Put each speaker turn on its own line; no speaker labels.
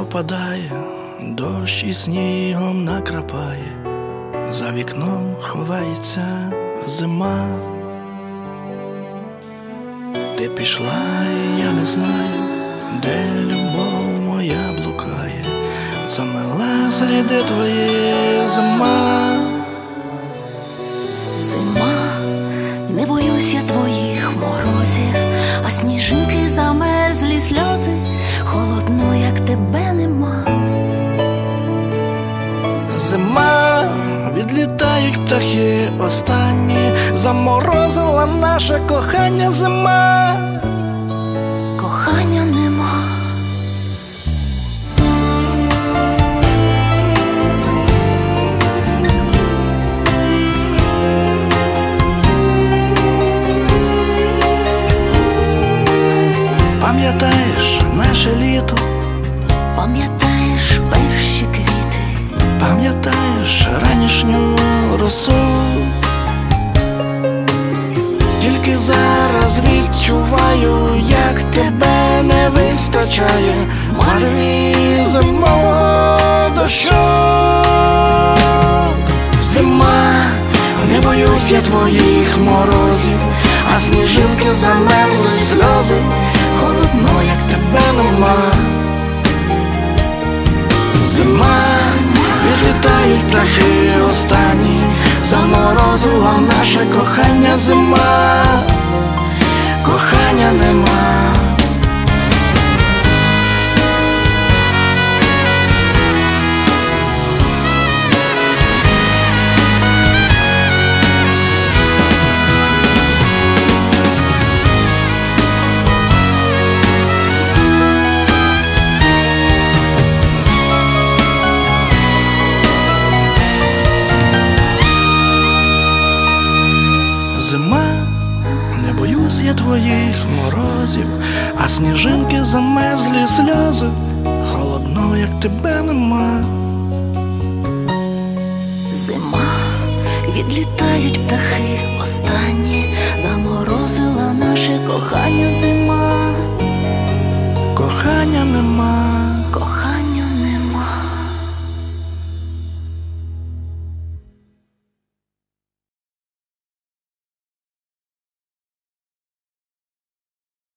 опадає, дощ і снігом накрапає, за вікном ховається зима. Ти пішла, я не знаю, де любов моя блукає, замила сліди твої зима.
Зима, не боюсь я твоїх морозів, а сніжинки замерзлі сльози,
Зима, відлітають птахи останні, заморозила наше кохання зима.
Кохання нема.
Пам'ятаєш наше літо,
Пам'ятаєш перші квіти,
пам'ятаєш ранішню росу. Тільки зараз відчуваю, як тебе не вистачає марві зимового дощу. Зима, не боюсь я твоїх морозів, а сніжинки замерзли сльози, відлітають птахи останні, заморозила наше кохання зима, кохання нема. Боюсь я твоїх морозів, а сніжинки замерзлі сльози, холодно, як тебе нема.
зима, відлітають птахи останні, заморозила наше кохання зима.
Кохання нема.